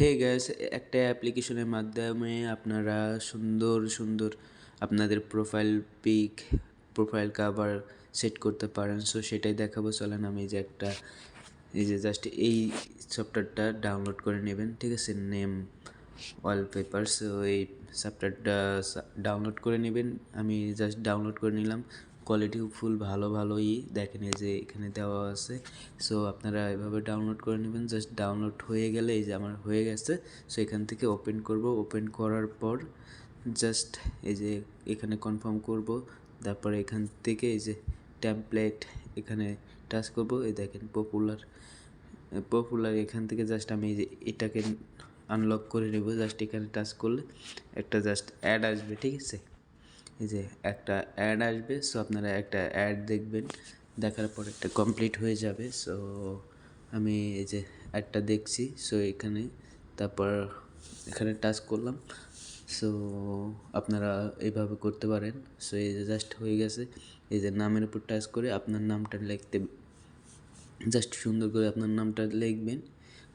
হে gas একটা অ্যাপ্লিকেশনের মাধ্যমে আপনারা সুন্দর সুন্দর আপনাদের profile pic profile cover set করতে পারেন। সো সেটাই দেখাবো। চলেন আমি যে একটা, এই যে জাস্ট এই সফটওয়্যারটা ডাউনলোড করে নেবেন। ঠিক আছে নেম ওয়ালপেপার সো এই সফটওয়্যারটা ডাউনলোড করে নেবেন। আমি জাস্ট ডাউনলোড করে নিলাম। কোয়ালিটি ফুল ভালো ভালোই দেখেন এই যে এখানে দেওয়া আছে। সো আপনারা এভাবে ডাউনলোড করে নেবেন। জাস্ট ডাউনলোড হয়ে গেলে এই যে আমার হয়ে গেছে। সো এখান থেকে ওপেন করব। ওপেন করার পর জাস্ট এই যে এখানে কনফার্ম করব। তারপরে এখান থেকে এই যে ট্যাম্পলেট এখানে টাচ করব। এই দেখেন পপুলার পপুলার এখান থেকে জাস্ট আমি এই যে এটাকে আনলক করে নেব। জাস্ট এখানে টাচ করলে একটা জাস্ট অ্যাড আসবে, ঠিক আছে? এই যে একটা অ্যাড আসবে সো আপনারা একটা অ্যাড দেখবেন, দেখার পর একটা কমপ্লিট হয়ে যাবে। সো আমি এই যে একটা দেখছি সো এখানে তারপর এখানে টাচ করলাম। সো আপনারা এইভাবে করতে পারেন। সো এই যে জাস্ট হয়ে গেছে। এই যে নামের উপর টাচ করে আপনার নামটা লিখতে জাস্ট সুন্দর করে আপনার নামটা লিখবেন।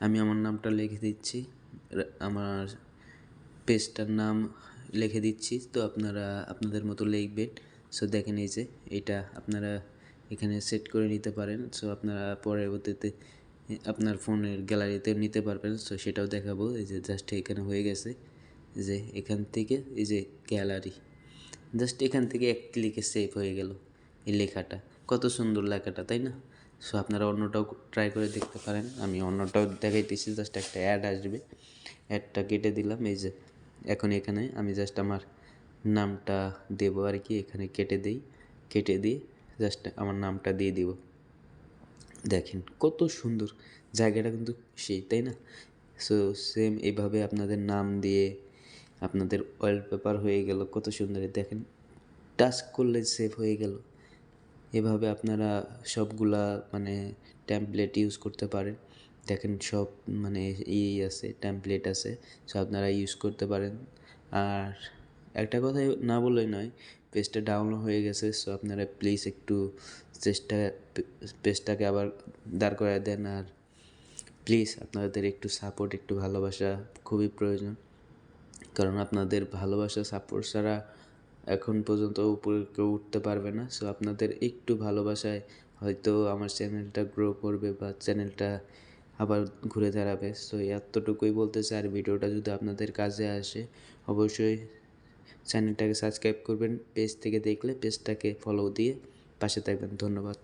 আমি আমার নামটা লিখে দিচ্ছি। আমার পেজটার নাম লিখে দিচ্ছি, তো আপনারা আপনাদের মতো লিখবেন। সো দেখেন এই যে, এটা আপনারা এখানে সেট করে নিতে পারেন। সো আপনারা পরবর্তীতে আপনার ফোনের গ্যালারিতে নিতে পারবেন। সো সেটাও দেখাবো। এই যে জাস্ট এখানে হয়ে গেছে। যে, এখান থেকে, এই যে, গ্যালারি। জাস্ট এখান থেকে এক ক্লিকে সেভ হয়ে গেল এই লেখাটা। কত সুন্দর লেখাটা, তাই না? সো আপনারা অন্যটাও ট্রাই করে দেখতে পারেন। আমি অন্যটাও দেখাইতেছি জাস্ট একটা অ্যাড আসবে। অ্যাডটা কেটে দিলাম, এই যে। এখন এখানে আমি জাস্ট আমার নামটা দেব আর কি, এখানে কেটে দিই, কেটে দিয়ে জাস্ট আমার নামটা দিয়ে দিব। দেখেন কত সুন্দর জায়গাটা কিন্তু সেই, তাই না? সো সেম এইভাবে আপনাদের নাম দিয়ে আপনাদের অয়েল পেপার হয়ে গেল, কত সুন্দর। দেখেন টাচ করলে সেভ হয়ে গেল। এভাবে আপনারা সবগুলা মানে ট্যাম্পলেট ইউজ করতে পারেন। দেখেন সব মানে ই আছে ট্যাম্পলেট আছে, সো আপনারা ইউজ করতে পারেন। আর একটা কথাই না বললেই নয় পেজটা ডাউনলোড হয়ে গেছে সো আপনারা প্লিজ একটু চেষ্টা পেজটাকে আবার দাঁড় করায় দেন। আর প্লিজ আপনাদের একটু সাপোর্ট একটু ভালোবাসা খুবই প্রয়োজন, কারণ আপনাদের ভালোবাসা সাপোর্ট ছাড়া এখন পর্যন্ত উপরে কেউ উঠতে পারবে না। সো আপনাদের একটু ভালোবাসায় হয়তো আমার চ্যানেলটা গ্রো করবে বা চ্যানেলটা আবার ঘুরে দাঁড়াবে। সো এতটুকুই বলতে চাই। আর ভিডিওটা যদি আপনাদের কাজে আসে, অবশ্যই চ্যানেলটাকে সাবস্ক্রাইব করবেন। পেজ থেকে দেখলে পেজটাকে ফলো দিয়ে পাশে থাকবেন। ধন্যবাদ।